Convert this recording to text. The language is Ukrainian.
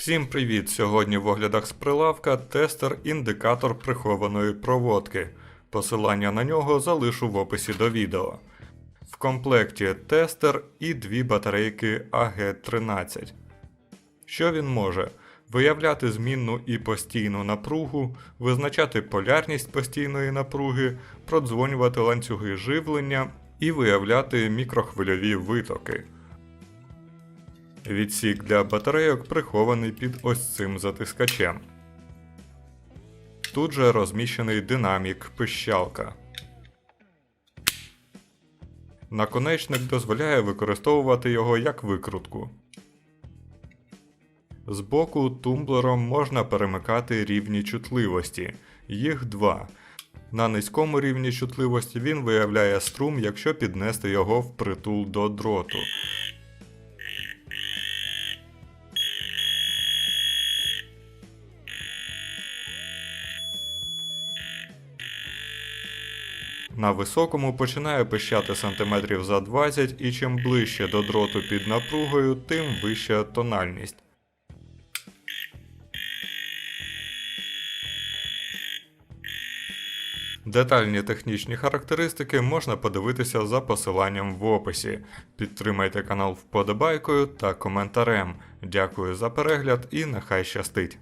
Всім привіт! Сьогодні в оглядах з прилавка тестер-індикатор прихованої проводки. Посилання на нього залишу в описі до відео. В комплекті тестер і дві батарейки AG13. Що він може? Виявляти змінну і постійну напругу, визначати полярність постійної напруги, продзвонювати ланцюги живлення і виявляти мікрохвильові витоки. Відсік для батарейок прихований під ось цим затискачем. Тут же розміщений динамік пищалка. Наконечник дозволяє використовувати його як викрутку. Збоку тумблером можна перемикати рівні чутливості. Їх два. На низькому рівні чутливості він виявляє струм, якщо піднести його впритул до дроту. На високому починає пищати сантиметрів за 20 і чим ближче до дроту під напругою, тим вища тональність. Детальні технічні характеристики можна подивитися за посиланням в описі. Підтримайте канал вподобайкою та коментарем. Дякую за перегляд і нехай щастить!